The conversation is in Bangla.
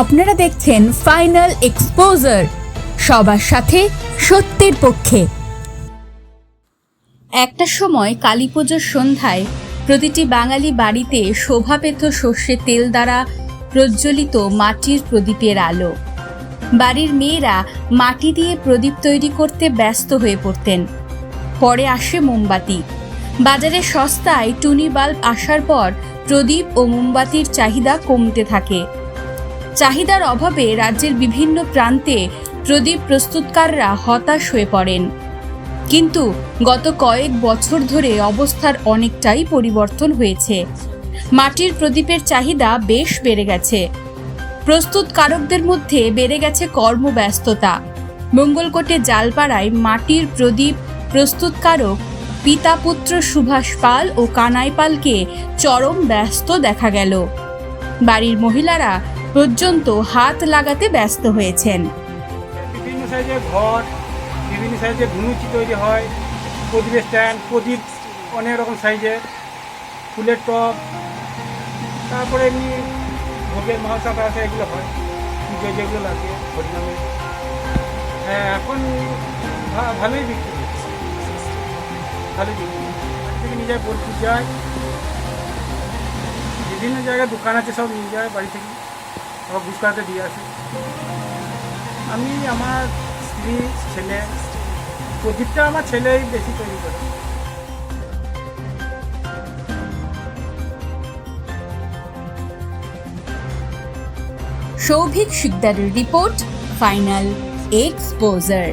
আপনারা দেখছেন ফাইনাল এক্সপোজার সবার সাথে সত্যের পক্ষে। একটা সময় কালী পুজোর সন্ধ্যায় প্রতিটি বাঙালি বাড়িতে শোভা পেত সর্ষে তেল দ্বারা প্রজ্বলিত মাটির প্রদীপের আলো। বাড়ির মেয়েরা মাটি দিয়ে প্রদীপ তৈরি করতে ব্যস্ত হয়ে পড়তেন। পরে আসে মোমবাতি। বাজারে সস্তায় টুনি বাল্ব আসার পর প্রদীপ ও মোমবাতির চাহিদা কমতে থাকে। চাহিদার অভাবে রাজ্যের বিভিন্ন প্রান্তে প্রদীপ প্রস্তুতকাররা হতাশ হয়ে পড়েন। কিন্তু গত কয়েক বছর ধরে অবস্থার অনেকটাই পরিবর্তন হয়েছে। মাটির প্রদীপের চাহিদা বেশ বেড়ে গেছে। প্রস্তুতকারকদের মধ্যে বেড়ে গেছে কর্মব্যস্ততা। মঙ্গলকোটে জালপাড়ায় মাটির প্রদীপ প্রস্তুতকারক পিতা পুত্র সুভাষ পাল ও কানাই পালকে চরম ব্যস্ত দেখা গেল। বাড়ির মহিলারা পর্যন্ত হাত লাগাতে ব্যস্ত হয়েছেন। বিভিন্ন সাইজের ঘর, বিভিন্ন সাইজের ধুনুচি তৈরি হয়, প্রদীপের স্ট্যান্ড প্রদীপ অনেক রকম সাইজের, ফুলের টব, তারপরে এমনি ভোগের মহাসাপ আছে, এগুলো হয়, পুজো যেগুলো লাগে হরিনামে হ্যাঁ এখন ভালোই বিক্রি ভালোই বিক্রি থেকে নিয়ে যায়, বোলপুর যায়। বিভিন্ন জায়গায় দোকান আছে, সব নিয়ে যায় বাড়ি থেকে। আবার গুজরাটে দিয়ে আছে আমি আমার স্ত্রী ছেলে প্রদীপটা আমার ছেলেই বেশি তৈরি করে। সৌভিক শিকদারের রিপোর্ট ফাইনাল এক্সপোজার।